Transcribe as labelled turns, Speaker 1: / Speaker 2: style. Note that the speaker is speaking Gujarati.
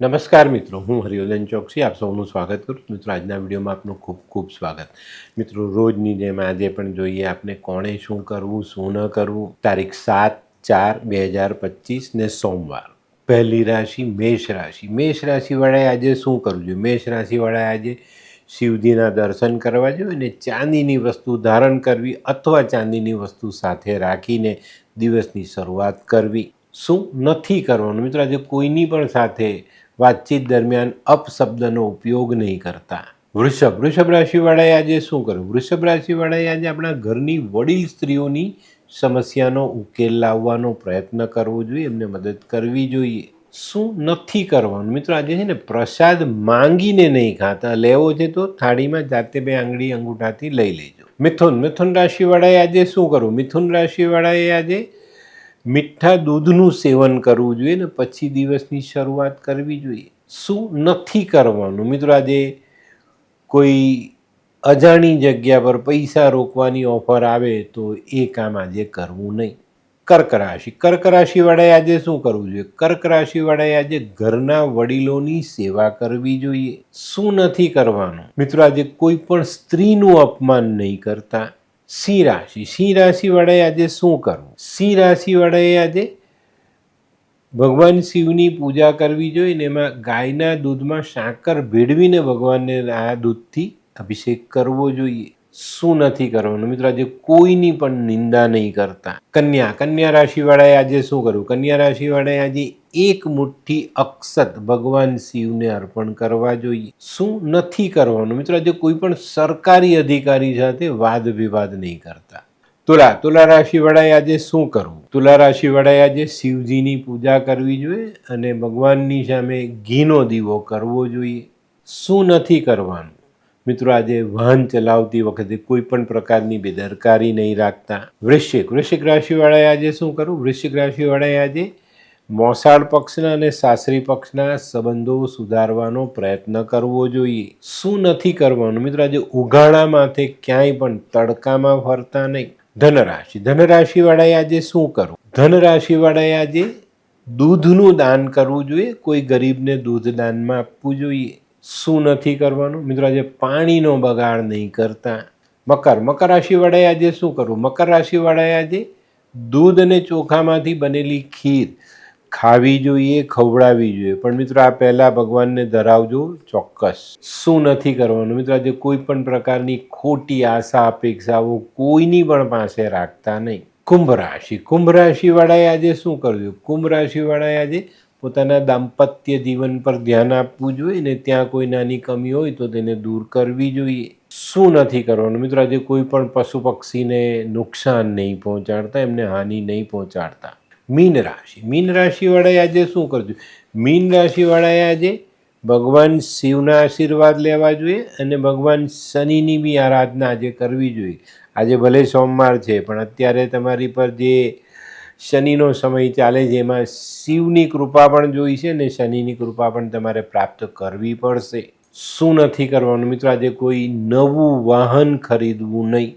Speaker 1: નમસ્કાર મિત્રો, હું હરિવર્ધન ચોકસી, આપ સૌનું સ્વાગત કરું છું. મિત્રો, આજના વિડીયોમાં આપનું ખૂબ ખૂબ સ્વાગત. મિત્રો, રોજની જેમ આજે પણ જોઈએ આપને કોણે શું કરવું, શું ન કરવું. તારીખ સાત ચાર બે હજાર પચીસ ને સોમવાર. પહેલી રાશિ મેષ રાશિ. મેષ રાશિવાળાએ આજે શું કરવું જોઈએ? મેષ રાશિવાળાએ આજે શિવજીના દર્શન કરવા જોઈએ અને ચાંદીની વસ્તુ ધારણ કરવી અથવા ચાંદીની વસ્તુ સાથે રાખીને દિવસની શરૂઆત કરવી. શું નથી કરવાનું? મિત્રો, આજે કોઈની પણ સાથે વાતચીત દરમિયાન અપશબ્દનો ઉપયોગ નહીં કરતા. વૃષભ વૃષભ રાશિવાળાએ આજે શું કરવું વૃષભ રાશિવાળાએ આજે આપણા ઘરની વડીલ સ્ત્રીઓની સમસ્યાનો ઉકેલ લાવવાનો પ્રયત્ન કરવો જોઈએ, એમને મદદ કરવી જોઈએ. શું નથી કરવાનું? મિત્રો, આજે છે ને પ્રસાદ માંગીને નહીં ખાતા. લેવો છે તો થાળીમાં જાતે બે આંગળી અંગૂઠાથી લઈ લેજો. મિથુન મિથુન રાશિવાળાએ આજે શું કરવું મિથુન રાશિવાળાએ આજે મીઠા દૂધનું સેવન કરવું જોઈએ ને પછી દિવસની શરૂઆત કરવી જોઈએ. શું નથી કરવાનું? મિત્રો આજે કોઈ અજાણી જગ્યા પર પૈસા રોકવાની ઓફર આવે તો એ કામ આજે કરવું નહીં. કર્ક રાશિ. કર્ક રાશિવાળાએ આજે શું કરવું જોઈએ? કર્ક રાશિવાળાએ આજે ઘરના વડીલોની સેવા કરવી જોઈએ. શું નથી કરવાનું? મિત્રો આજે કોઈ પણ સ્ત્રીનું અપમાન નહીં કરતા. સિંહ રાશિ. સિંહ રાશિવાળાએ આજે શું કરવું? સિંહ રાશિવાળાએ આજે ભગવાન શિવની પૂજા કરવી જોઈએ ને એમાં ગાયના દૂધમાં સાકર ભેળવીને ભગવાનને આ દૂધથી અભિષેક કરવો જોઈએ. શું નથી કરવાનું? મિત્રો, આજે કોઈની પણ નિંદા નહીં કરતા. કન્યા. કન્યા રાશિવાળાએ આજે શું કરવું? કન્યા રાશિવાળાએ આજે એક મુઠ્ઠી અક્ષત ભગવાન શિવને અર્પણ કરવા જોઈએ. શું નથી કરવાનું? મિત્રો, આજે કોઈ પણ સરકારી અધિકારી સાથે વાદ વિવાદ નહીં કરતા. તુલા તુલા રાશિવાળાએ આજે શું કરવું? તુલા રાશિવાળાએ આજે શિવજીની પૂજા કરવી જોઈએ અને ભગવાનની સામે ઘીનો દીવો કરવો જોઈએ. શું નથી કરવાનું? મિત્રો, આજે વાહન ચલાવતી વખતે કોઈ પણ પ્રકારની બેદરકારી નહીં રાખતા. વૃશ્ચિક વૃશ્ચિક રાશિવાળાએ આજે શું કરવું? વૃશ્ચિક રાશિવાળાએ આજે મોસાળ પક્ષના અને સાસરી પક્ષના સંબંધો સુધારવાનો પ્રયત્ન કરવો જોઈએ. શું નથી કરવાનું? મિત્રો, આજે ઉઘાડા માથે ક્યાંય પણ તડકામાં ફરતા નહીં. ધનરાશિ. ધનરાશિવાળાએ આજે શું કરવું? ધનરાશિવાળાએ આજે દૂધનું દાન કરવું જોઈએ. કોઈ ગરીબને દૂધ દાનમાં આપવું જોઈએ. શું નથી કરવાનું? મિત્રો, આજે પાણીનો બગાડ નહીં કરતા. મકર. મકર રાશિવાળાએ આજે શું કરવું? મકર રાશિવાળાએ આજે દૂધ અને ચોખામાંથી બનેલી ખીર ખાવી જોઈએ, ખવડાવવી જોઈએ. પણ મિત્રો, આ પહેલાં ભગવાનને ધરાવજો ચોક્કસ. શું નથી કરવાનું? મિત્રો, આજે કોઈ પણ પ્રકારની ખોટી આશા, અપેક્ષાઓ કોઈની પણ પાસે રાખતા નહીં. કુંભ રાશિ. કુંભ રાશિવાળાએ આજે શું કરવું કુંભ રાશિવાળાએ આજે પોતાના દાંપત્ય જીવન પર ધ્યાન આપવું જોઈએ ને ત્યાં કોઈ નાની કમી હોય તો તેને દૂર કરવી જોઈએ. શું નથી કરવાનું? મિત્રો, આજે કોઈ પણ પશુ પક્ષીને નુકસાન નહીં પહોંચાડતા, એમને હાનિ નહીં પહોંચાડતા. મીન રાશિ. મીન રાશિવાળાએ આજે શું કરજો મીન રાશિવાળાએ આજે ભગવાન શિવના આશીર્વાદ લેવા જોઈએ અને ભગવાન શનિની બી આરાધના આજે કરવી જોઈએ. આજે ભલે સોમવાર છે, પણ અત્યારે તમારી પર જે શનિનો સમય ચાલે છે, એમાં શિવની કૃપા પણ જોઈ છે ને શનિની કૃપા પણ તમારે પ્રાપ્ત કરવી પડશે. શું નથી કરવાનું? મિત્રો, આજે કોઈ નવું વાહન ખરીદવું નહીં.